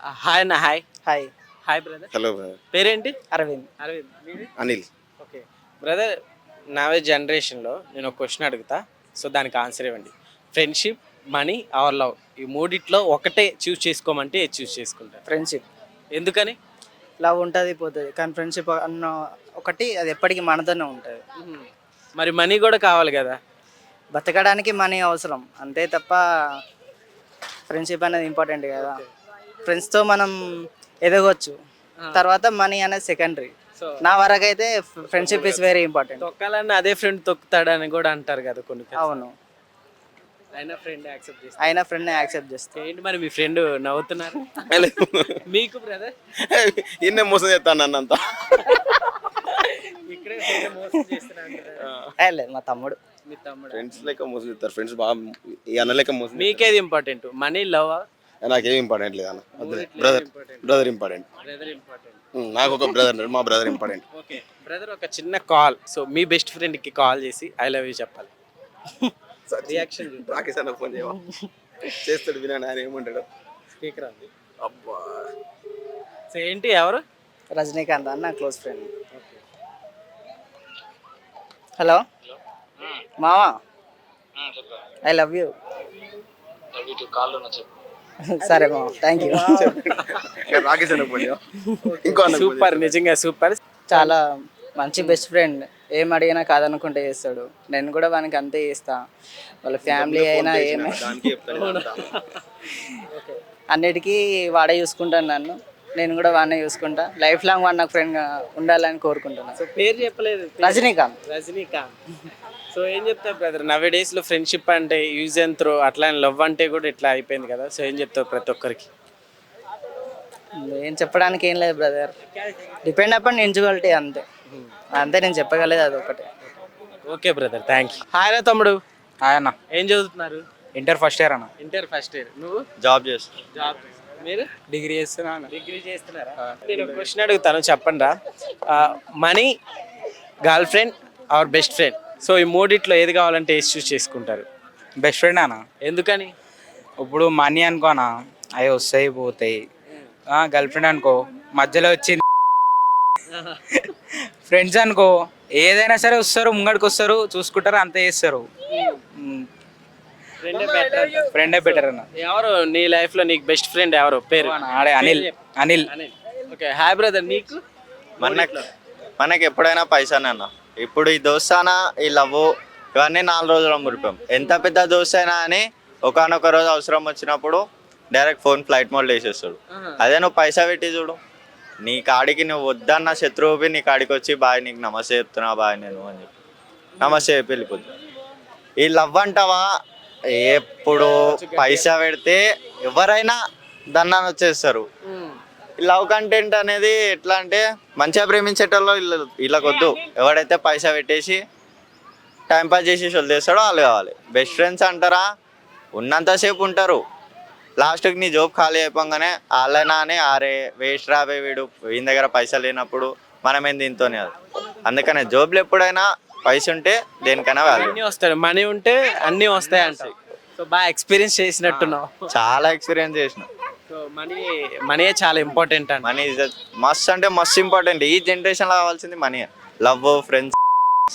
Hi అన్న hi hi hi brother hello పేరేంటి? అరవింద్ అరవింద్ మీది? అనిల్ ఓకే బ్రదర్ నావే జనరేషన్లో నేను ఒక క్వశ్చన్ అడుగుతా. సో దానికి ఆన్సర్ ఇవ్వండి. ఫ్రెండ్షిప్ మనీ అవర్ లవ్ ఈ మూడిట్లో ఒకటే చూస్ చేసుకోమంటే ఏది చూస్ చేసుకుంటారు? ఫ్రెండ్షిప్ ఎందుకని? లవ్ ఉంటుంది పోతుంది. కానీ ఫ్రెండ్షిప్ అన్న ఒకటి అది ఎప్పటికీ మనతోనే ఉంటుంది. మరి మనీ కూడా కావాలి కదా? బతకడానికి మనీ అవసరం. అంతే తప్ప ఫ్రెండ్షిప్ అనేది ఇంపార్టెంట్ కదా. ఫ్రెండ్స్తో మనం ఎదగొచ్చు. తర్వాత మనీ అనేది సెకండరీ సో నా వరకు అయితే ఫ్రెండ్షిప్ ఇస్ వెరీ ఇంపార్టెంట్ తొక్కాలన్న అదే ఫ్రెండ్ తొక్కుతాడని కూడా అంటారు కదా కొన్ని అవును. అయినా ఫ్రెండ్ యాక్సెప్ట్ చేస్తారు అయినా ఫ్రెండ్ని యాక్సెప్ట్ చేస్తాను ఏంటి మరి మీ ఫ్రెండ్ నవ్వుతున్నారు? మీకు బ్రదర్ ఈయన మోసం చేస్తాను అన్నంత ఇక్కడే మోసం లేదు మా తమ్ముడు. మీ తమ్ముడు? ఫ్రెండ్స్ లెక్క మోసం చేస్తారు. ఫ్రెండ్స్ బాగా ఈ అన్న లెక్క మోసం మీకేది ఇంపార్టెంట్ మనీ లవ్. నాకేం ఇంపార్టెంట్ లేదు అన్న. Brother brother important brother important నాకు ఒక బ్రదర్ మా బ్రదర్ ఇంపార్టెంట్ ఓకే బ్రదర్ ఒక చిన్న కాల్ సో మీ బెస్ట్ ఫ్రెండ్కి కాల్ చేసి ఐ లవ్ యూ చెప్పాలి. రియాక్షన్ రాకేష్ అన్న ఫోన్ చేయవా? చేస్తాడు వినా ఆయన ఏమంటాడు. స్పీకర్ అంది అబ్బా. సో ఏంటి ఎవరు? రజనీకాంత్ అన్న క్లోజ్ ఫ్రెండ్ హలో? మామా ఐ లవ్ యూ సరే మామ థ్యాంక్ యూ రాకేష్ ఇంకో సూపర్ నిజంగా సూపర్ చాలా మంచి బెస్ట్ ఫ్రెండ్ ఏం అడిగినా కాదనుకుంటే చేస్తాడు. నేను కూడా వానికి అంతే చేస్తా. వాళ్ళ ఫ్యామిలీ అయినా ఏమైనా. అన్నిటికీ వాడే చూసుకుంటాను నన్ను. నేను కూడా వాడినే చూసుకుంటా. లైఫ్ లాంగ్ వాడు నాకు ఫ్రెండ్ ఉండాలని కోరుకుంటున్నాను సో పేరు చెప్పలేదు. రజనీకాంత్. రజనీకాంత్. సో ఏం చెప్తావు బ్రదర్ నవే డేస్లో ఫ్రెండ్షిప్ అంటే యూజ్ అండ్ త్రో అట్లా లవ్ అంటే కూడా ఇట్లా అయిపోయింది కదా. సో ఏం చెప్తావు ప్రతి ఒక్కరికి? ఏం చెప్పడానికి ఏం లేదు బ్రదర్ డిపెండ్ అపాన్ ఇండివిజువాలిటీ అంతే. అంతే నేను చెప్పగలేదు అది ఒకటే okay brother thank you hi రా తమ్ముడు. హాయ్ అన్న. ఏం చదువుతున్నారు? ఇంటర్ ఫస్ట్ ఇయర్ అన్న. ఇంటర్ ఫస్ట్ ఇయర్ నువ్వు? జాబ్ చేస్తా జాబ్ మీరు? డిగ్రీ చేస్తున్నా అన్న. డిగ్రీ చేస్తున్నారా? నేను క్వశ్చన్ అడుగుతాను చెప్పండి రా. Money girlfriend or best friend so ఈ మూడిట్లో ఏది కావాలంటే ఏది చూస్ చేసుకుంటారు? బెస్ట్ ఫ్రెండ్ అన్న. ఎందుకని? ఇప్పుడు మనీ అనుకోనా అవి వస్తాయి పోతాయి. గర్ల్ ఫ్రెండ్ అనుకో. మధ్యలో వచ్చింది. ఫ్రెండ్స్ అనుకో. ఏదైనా సరే వస్తారు ముంగడికి వస్తారు చూసుకుంటారు అంతే చేస్తారు. ఫ్రెండే బెటర్ ఫ్రెండే బెటర్ అన్న. ఎవరు? నీ లైఫ్లో నీకు బెస్ట్ ఫ్రెండ్ ఎవరు? పేరు? ఆడే Anil. Anil. Okay hi brother నీకు? మనకి మనకి ఎప్పుడైనా పైసానే అన్న. ఇప్పుడు ఈ దోస్తానా ఈ లవ్ ఇవన్నీ నాలుగు రోజుల మురిపాం. ఎంత పెద్ద దోస్త్ అయినా అని ఒకనొక రోజు అవసరం వచ్చినప్పుడు డైరెక్ట్ ఫోన్ ఫ్లైట్ మోడ్ వేసేస్తాడు అదే నువ్వు పైసా పెట్టి చూడు. నీ కాడికి నువ్వు వద్దన్న శత్రువుపి నీ కాడికి వచ్చి బాయ్ నీకు నమస్తే చెప్తున్నా బాయ్ నేను అని చెప్పి. నమస్తే చెప్పి వెళ్ళిపోద్ది ఈ లవ్ అంటావా? ఎప్పుడు పైసా పెడితే ఎవరైనా దన్నాన్ని వచ్చేస్తారు. లవ్ కంటెంట్ అనేది ఎట్లా అంటే మంచిగా ప్రేమించేటోళ్ళు వీళ్ళ వీళ్ళకి వద్దు ఎవడైతే పైసా పెట్టేసి టైం పాస్ చేసి వదిలేస్తాడో వాళ్ళు కావాలి. బెస్ట్ ఫ్రెండ్స్ అంటారా? ఉన్నంతసేపు ఉంటారు. లాస్ట్కి నీ జాబ్ ఖాళీ అయిపోగానే వాళ్ళైనా అని ఆరే వేస్ట్ రాబే వీడు వీని దగ్గర పైసలు లేనప్పుడు మనం ఏం దీంతోనే అది. అందుకనే జాబ్లు ఎప్పుడైనా పైస ఉంటే దేనికైనా వాల్యూ అన్నీ వస్తాయి. మనీ ఉంటే అన్నీ వస్తాయి అంటావు. సో బాగా ఎక్స్పీరియన్స్ చేసినట్టున్నావు. చాలా ఎక్స్పీరియన్స్ చేసిన. సో మనీ మనీ చాలా ఇంపార్టెంట్ అంట మనీ ఇస్ మస్త్ అంటే మస్త్ ఇంపార్టెంట్ ఈ జనరేషన్లో కావాల్సింది మనీ లవ్ ఫ్రెండ్స్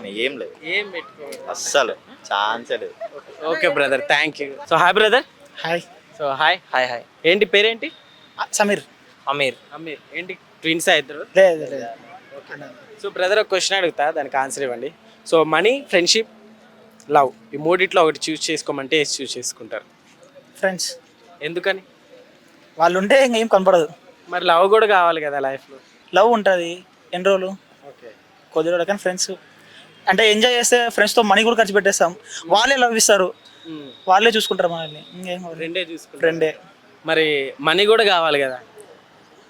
అని ఏం లేదు. ఏం పెట్టుకోవాలి అస్సలు ఛాన్సే లేదు. Okay brother thank you so hi brother hi so hi hi hi ఏంటి పేరేంటి? సమీర్. అమీర్. అమీర్. ఏంటి ట్విన్స్ ఇద్దరు? లేదు లేదు సో బ్రదర్ ఒక క్వశ్చన్ అడుగుతా దానికి ఆన్సర్ ఇవ్వండి. సో మనీ ఫ్రెండ్షిప్ లవ్ ఈ మూడిట్లో ఒకటి చూస్ చేసుకోమంటే ఏది చూస్ చేసుకుంటారు? ఫ్రెండ్స్ ఎందుకని? వాళ్ళు ఉంటే ఇంకా ఏం కనపడదు. మరి లవ్ కూడా కావాలి కదా లైఫ్లో? లవ్ ఉంటుంది ఎన్ని రోజులు? ఓకే. కొద్ది రోజులు కానీ ఫ్రెండ్స్ అంటే ఎంజాయ్ చేస్తే ఫ్రెండ్స్తో మనీ కూడా ఖర్చు పెట్టేస్తాం. వాళ్ళే లవ్ ఇస్తారు. వాళ్ళే చూసుకుంటారు మనల్ని. ఇంకేం రెండే చూసుకుంటారు. ఫ్రెండే మరి మనీ కూడా కావాలి కదా?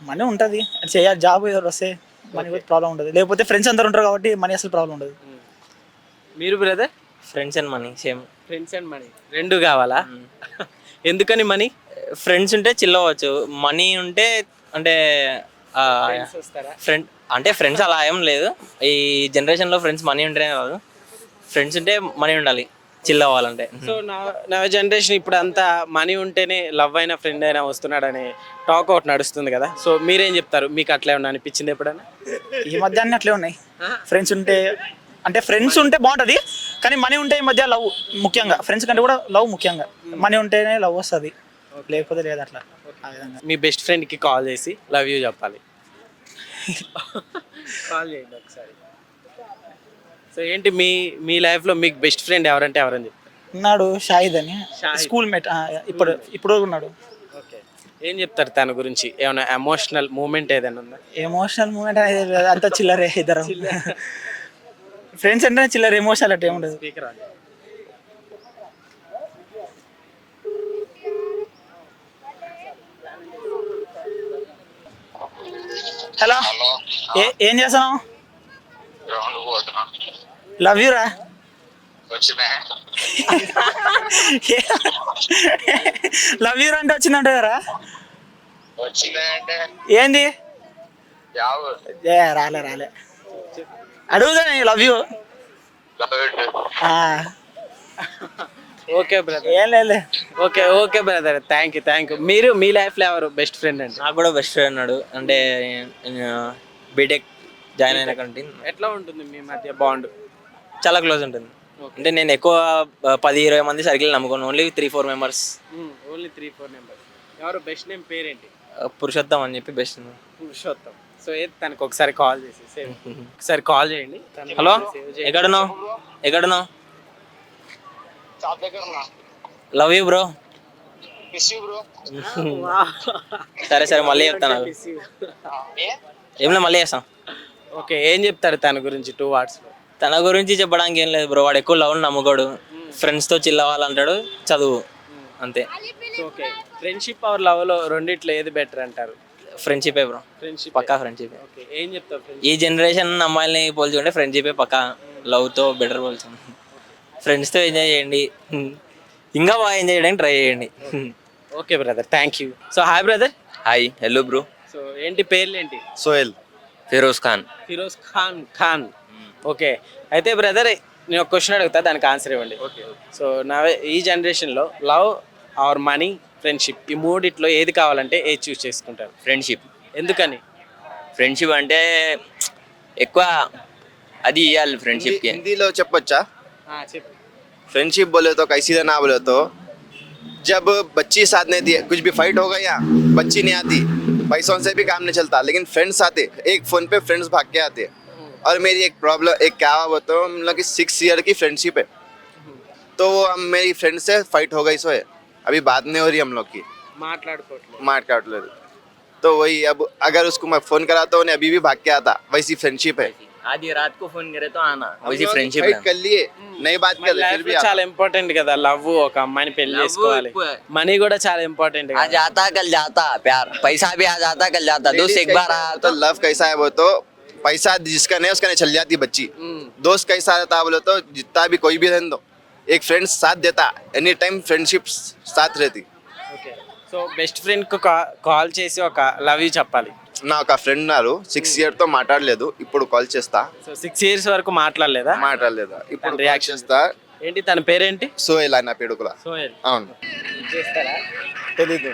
మనీ ఉంటుంది. చేయాలి. జాబ్ ఏదో వస్తే మనీ ప్రాబ్లం ఉండదు లేకపోతే ఫ్రెండ్స్ అందరు ఉంటారు కాబట్టి మనీ అసలు ప్రాబ్లం ఉండదు. మీరు brother friends and money same friends and money రెండు కావాలా? ఎందుకని మనీ? ఫ్రెండ్స్ ఉంటే చిల్లవచ్చు. మనీ ఉంటే అంటే వస్తారా ఫ్రెండ్ అంటే ఫ్రెండ్స్ అలా ఏం లేదు. ఈ జనరేషన్లో ఫ్రెండ్స్ మనీ ఉంటేనే కాదు. ఫ్రెండ్స్ ఉంటే మనీ ఉండాలి. చిల్ అవ్వాలంటే. సో నా నా జనరేషన్ ఇప్పుడు అంతా మనీ ఉంటేనే లవ్ అయిన ఫ్రెండ్ అయినా వస్తున్నాడని టాక్ అవుట్ నడుస్తుంది కదా. సో మీరేం చెప్తారు? మీకు అట్లా ఏమన్నా అనిపించింది ఎప్పుడైనా? ఈ మధ్య అన్ని అట్లే ఉన్నాయి. ఫ్రెండ్స్ ఉంటే అంటే ఫ్రెండ్స్ ఉంటే బాగుంటుంది కానీ మనీ ఉంటే ఈ మధ్య లవ్ ముఖ్యంగా. ఫ్రెండ్స్ కంటే కూడా లవ్ ముఖ్యంగా. మనీ ఉంటేనే లవ్ వస్తుంది. లేకపోతే లేదు అట్లా. ఆ విధంగా. మీ బెస్ట్ ఫ్రెండ్కి కాల్ చేసి లవ్ యూ చెప్పాలి. కాల్ చేయండి ఒకసారి. సో ఏంటి మీ మీ లైఫ్లో మీకు బెస్ట్ ఫ్రెండ్ ఎవరంటే ఎవరని చెప్తారు ఉన్నాడు షాహిద్ అని. షాహిద్. స్కూల్ మేట్ ఇప్పుడు ఇప్పుడు ఉన్నాడు. ఓకే ఏం చెప్తారు తన గురించి? ఏమైనా ఎమోషనల్ మూమెంట్ ఏదైనా ఉందా? ఎమోషనల్ మూమెంట్ అనేది లేదు. అంతా చిల్లరే ఇద్దరు. ఫ్రెండ్స్ అంటేనే చిల్లర ఎమోషనల్ అంటే ఏముండదు. Speaker hello. ఏ ఏం చేస్తున్నావు? లవ్ యూ రా లవ్ యూ అంటే వచ్చిందంట కదా? ఏంది? ఏ రాలే రాలే. అడుగుదా లవ్ యూ ఓకే బ్రదర్ ఏం లేదు okay okay brother thank you thank you మీరు మీ లైఫ్లో ఎవరు బెస్ట్ ఫ్రెండ్ అండి? నాకు కూడా బెస్ట్ ఫ్రెండ్ ఉన్నాడు. అంటే బీటెక్ జాయిన్ అయిన కంటే ఎట్లా ఉంటుంది మీ మధ్య బాండ్ చాలా క్లోజ్ ఉంటుంది. అంటే నేను ఎక్కువ పది ఇరవై మంది circle నమ్ముకోను only three four members only three four numbers ఎవరు బెస్ట్ నేమ్ పేరేంటి? పురుషోత్తం అని చెప్పి బెస్ట్ పురుషోత్తం. సో తనకు ఒకసారి కాల్ చేసి. ఒకసారి కాల్ చేయండి. తను హలో. ఎక్కడున్నావు? ఎక్కడున్నావు? లవ్ యూ బ్రో సరే సరే మళ్ళీ చెప్తాను. నాకు. ఏం? లేదు మళ్ళీ చేస్తాం. ఓకే ఏం చెప్తారు తన గురించి టూ వర్డ్స్లో? తన గురించి చెప్పడానికి ఏం లేదు బ్రో వాడు ఎక్కువ లవ్ నమ్ముకోడు ఫ్రెండ్స్తో చిల్ అవ్వాలంటాడు చదువు. అంతే. ఓకే ఫ్రెండ్షిప్ ఆర్ లవ్లో రెండిట్లో ఏది బెటర్ అంటారు? ఫ్రెండ్షిపే బ్రో. ఫ్రెండ్షిప్ పక్కా ఫ్రెండ్షిప్. ఓకే ఏం చెప్తారు ఈ జనరేషన్ అమ్మాయిల్ని పోల్చుకుంటే ఫ్రెండ్షిపే పక్కా లవ్తో బెటర్ పోల్చు ఫ్రెండ్స్తో ఎంజాయ్ చేయండి. ఇంకా బాగా ఎంజాయ్ చేయడానికి ట్రై చేయండి. Okay brother thank you so hi brother hi hello bro so ఏంటి పేర్లు ఏంటి సోహెల్ ఫిరోజ్ ఖాన్. ఫిరోజ్ ఖాన్ ఖాన్. ఓకే. అయితే బ్రదర్ నేను ఒక క్వశ్చన్ అడుగుతా దానికి ఆన్సర్ ఇవ్వండి. ఓకే సో నా ఈ జనరేషన్లో లవ్ ఆర్ మనీ ఫ్రెండ్షిప్ ఈ మూడిట్లో ఏది కావాలంటే ఏది చూస్ చేసుకుంటారు ఫ్రెండ్షిప్ ఎందుకని ఫ్రెండ్షిప్ అంటే ఎక్కువ అది ఇవ్వాలి ఫ్రెండ్షిప్కి हिंदी लो చెప్పొచ్చా చెప్పు फ्रेंडशिप बोले तो कैसी ना बोले तो जब बच्ची साथ नहीं दी कुछ भी फाइट हो गया बच्ची नहीं आती पैसों से भी काम नहीं चलता लेकिन फ्रेंड्स आते एक फोन पे फ्रेंड्स भाग के आते और मेरी एक प्रॉब्लम एक क्या हुआ बताओ हम लोग की सिक्स ईयर की फ्रेंडशिप है तो वो हम मेरी फ्रेंड से फाइट हो गई सो है अभी बात नहीं हो रही हम लोग की మాట్లాడుకోవట్లేదు मार काट ले तो वही अब अगर उसको मैं फोन कराता हूँ अभी भी भाग के आता वैसी फ्रेंडशिप है ఆది రాత్ को फोन करे तो आना हम वैसी लोग फ्रेंडशिप fight कर लिए नहीं बात कर లైఫ్ फिर भी లో आता చాలా ఇంపార్టెంట్ కదా లవ్ ఒక అమ్మాయిని పెళ్లి Love చేసుకోవాలి ఎక్కువ. మనీ కూడా చాలా ఇంపార్టెంట్ आज आता कल जाता प्यार पैसा भी आज आता कल जाता दोस्त एक बार आया तो तो लव कैसा है वो तो पैसा जिसका नहीं उसका नहीं चल जाती बच्ची दोस्त कैसा रहता बोले तो जितना भी कोई भी रहने दो एक फ्रेंड साथ देता एनी टाइम फ्रेंडशिप साथ रहती ఓకే సో బెస్ట్ ఫ్రెండ్ కు కాల్ చేసి ఒక లవ్ యూ చెప్పాలి నా ఒక ఫ్రెండ్ ఉన్నారు సిక్స్ ఇయర్ తో మాట్లాడలేదు ఇప్పుడు కాల్ చేస్తా సో సిక్స్ ఇయర్స్ వరకు మాట్లాడలేదా మాట్లాడలేదు ఇప్పుడు తన reaction reaction. చేస్తా ఏంటి తన పేరేంటి సోహెల్ అన్న పేడుకుల సోయల్ అవును చేస్తారా తెలీదు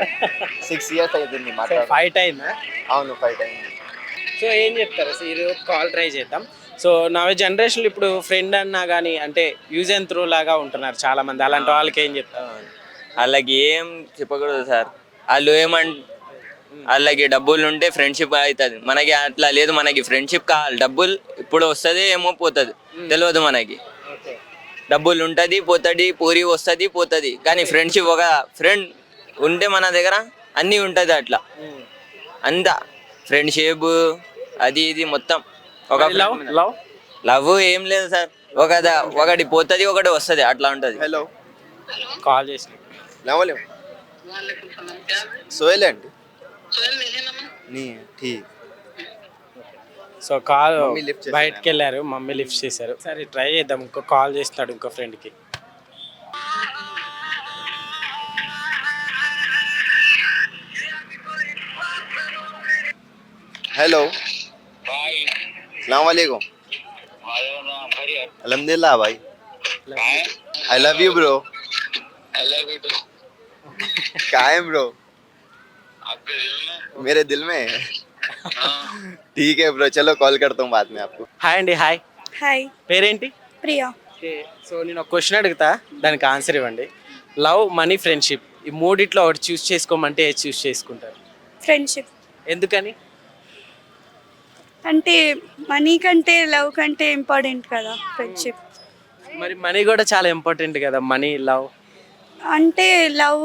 సిక్స్ ఇయర్స్ అవుతుంది మాట్లాడ ఫైట్ అయిందా అవును ఫైట్ అయింది సో ఏం చెప్తారు సో ఈరోజు కాల్ ట్రై చేద్దాం సో నా జనరేషన్లో ఇప్పుడు ఫ్రెండ్ అన్నా కానీ అంటే యూజ్ అండ్ త్రూ లాగా ఉంటున్నారు చాలా మంది అలాంటి వాళ్ళకి ఏం చెప్తారు వాళ్ళకి ఏం చెప్పకూడదు సార్. వాళ్ళు ఏమంట వాళ్ళకి డబ్బులు ఉంటే ఫ్రెండ్షిప్ అవుతుంది మనకి అట్లా లేదు మనకి ఫ్రెండ్షిప్ కావాలి. డబ్బులు ఇప్పుడు వస్తుంది ఏమో పోతుంది. తెలియదు మనకి. డబ్బులు ఉంటుంది పోతుంది పూరి వస్తుంది పోతుంది. కానీ ఫ్రెండ్షిప్ ఒక ఫ్రెండ్ ఉంటే మన దగ్గర అన్నీ ఉంటుంది అట్లా. అంతా. ఫ్రెండ్షిప్ అది ఇది మొత్తం. ఒక లవ్? లవ్? లవ్ ఏం లేదు సార్. ఒక ఒకటి పోతుంది ఒకటి వస్తుంది అట్లా ఉంటుంది. హలో. కాల్ చేసి లేవలేము సోహెల్ అండి. నీ ఠీక్ సో కాల్. బయటకు వెళ్ళారు మమ్మీ లిఫ్ట్ చేశారు. సరే ట్రై చేద్దాం ఇంకో కాల్ చేస్తున్నాడు ఇంకో ఫ్రెండ్కి. हेलो सलाम वालेकुम अलहमदिल्ला भाई आई लव यू ब्रो कायम ब्रो मेरे दिल में ठीक है ब्रो चलो कॉल करता हूँ बाद में आपको హాయ్ అండి హాయ్ హాయ్ పేరేంటి ప్రియా ఓకే సో నేను ఒక క్వశ్చన్ అడుగుతా దానికి ఆన్సర్ ఇవ్వండి లవ్ మనీ ఫ్రెండ్షిప్ ఈ మూడిట్లో ఒకటి చూస్ చేసుకోమంటే ఏది చూస్ చేసుకుంటారు ఫ్రెండ్షిప్ ఎందుకని అంటే మనీ కంటే లవ్ కంటే ఇంపార్టెంట్ కదా ఫ్రెండ్షిప్ మరి మనీ కూడా చాలా ఇంపార్టెంట్ కదా మనీ లవ్? అంటే లవ్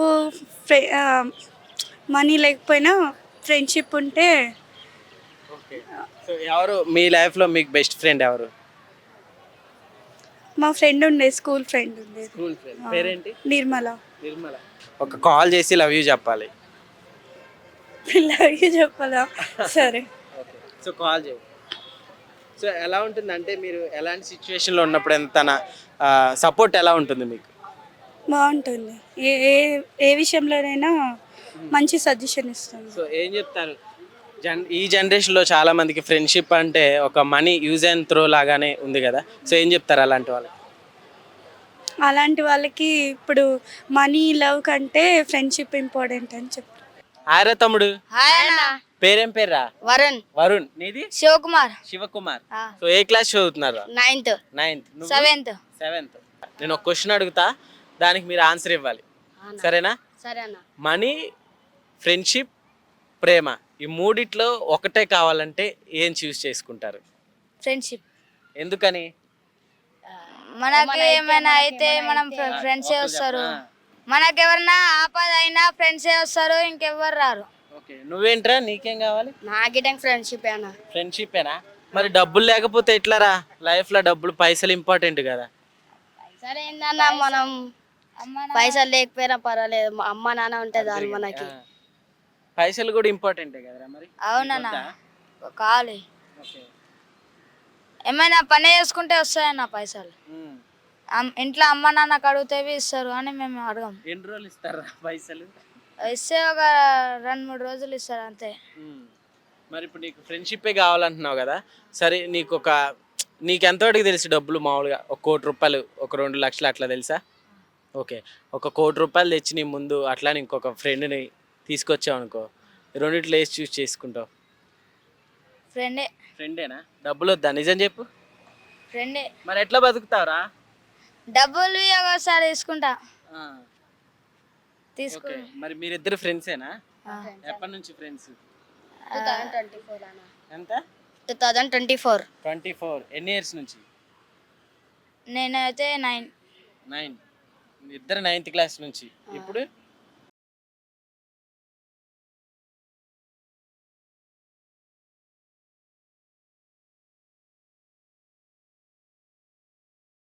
మనీ లేకపోయినా ఫ్రెండ్షిప్ ఉంటే సో ఎవరు మీ లైఫ్లో మీకు బెస్ట్ ఫ్రెండ్ ఎవరు? మా ఫ్రెండ్ ఉండే స్కూల్ ఫ్రెండ్ ఉండే. School friend. పేరేంటి? నిర్మల. నిర్మల. ఒక కాల్ చేసి లవ్ యూ చెప్పాలి. పిల్లలకి చెప్పాలా? సరే. సో కాల్ చేయి. సో ఎలా ఉంటుంది అంటే మీరు ఎలాంటి సిచ్యువేషన్లో ఉన్నప్పుడు ఎంత తన సపోర్ట్ ఎలా ఉంటుంది మీకు? బాగుంటుంది. ఏ ఏ ఏ విషయంలోనైనా మంచి సజెషన్ ఇస్తుంది. సో ఏం చెప్తారు? జన్ ఈ జనరేషన్లో చాలా మందికి ఫ్రెండ్షిప్ అంటే ఒక మనీ యూజ్ అండ్ త్రో లాగానే ఉంది కదా? సో ఏం చెప్తారు అలాంటి వాళ్ళకి? అలాంటి వాళ్ళకి ఇప్పుడు మనీ లవ్ కంటే ఫ్రెండ్షిప్ ఇంపార్టెంట్ అని చెప్తారు ఆరా తమ్ముడు. పేరేం పేర్రా? వరుణ్. వరుణ్. నీది? శివకుమార్. శివకుమార్. సో ఏ క్లాస్ చదువుతున్నారు? నైన్త్. నైన్త్. సెవెంత్. సెవెంత్. నేను ఒక క్వశ్చన్ అడుగుతా దానికి మీరు ఆన్సర్ ఇవ్వాలి. సరేనా? సరే అన్న. మనీ ఫ్రెండ్షిప్ ప్రేమ. ఈ మూడిట్లో ఒకటే కావాలంటే ఏం చూస్ చేసుకుంటారు? ఫ్రెండ్షిప్. ఎందుకని? మనకి ఏమైనా అయితే మనం ఫ్రెండ్సే వస్తారు. మనకి ఎవరన్నా ఆపద అయినా ఫ్రెండ్సే వస్తారు ఇంకెవ్వరు రారు. ఓకే. నువ్వేంట్రా? నీకేం కావాలి? నాకి ఫ్రెండ్షిప్ అన్న. ఫ్రెండ్షిప్పేనా మరి డబ్బులు లేకపోతే ఎట్లారా? లైఫ్లో డబ్బులు పైసలు ఇంపార్టెంట్ కదా. సరే ఏందన్న మనం పైసలు లేకపోయినా పర్వాలేదు. అమ్మ నాన్న ఉంటే చాలు మనకి. పైసలు కూడా ఇంపార్టెంటే కదరా మరి? అవునన్న? కావాలి. ఏమైనా పని చేసుకుంటే వస్తాయన్న పైసలు. ఇంట్లో అమ్మ నాన్నకు అడిగితేవి ఇస్తారు అని మేము అడగం. ఎన్ని రోజులు ఇస్తారా పైసలు? ఇస్తే ఒక రెండు మూడు రోజులు ఇస్తారు అంతే. మరి ఇప్పుడు నీకు ఫ్రెండ్షిప్పే కావాలంటున్నావు కదా సరే నీకు ఒక నీకు ఎంతవరకు తెలుసు డబ్బులు మామూలుగా? ఒక కోటి రూపాయలు ఒక రెండు లక్షలు అట్లా తెలుసా? ఓకే. ఒక కోటి రూపాయలు తెచ్చి నీ ముందు అట్లా ఇంకొక ఫ్రెండ్ని తీసుకొచ్చావు అనుకో రెండిట్లో వేసి చూస్ చేసుకుంటావు? ఫ్రెండే. ఫ్రెండేనా? డబ్బులు వద్దా? నిజం చెప్పు. ఫ్రెండే. మరి ఎట్లా బతుకుతావురా? డబ్బులు ఒకసారి తీసుకుంటా. తీసుకో ఓకే. మరి మీరిద్దరు ఫ్రెండ్సేనా? ఎప్పటి నుంచి ఫ్రెండ్స్? ఎంత? Two thousand twenty four. Twenty four. ఎన్ని ఇయర్స్ నుంచి? నేనైతే నైన్. నైన్. ఇద్దరు నైన్త్ క్లాస్ నుంచి. ఇప్పుడు?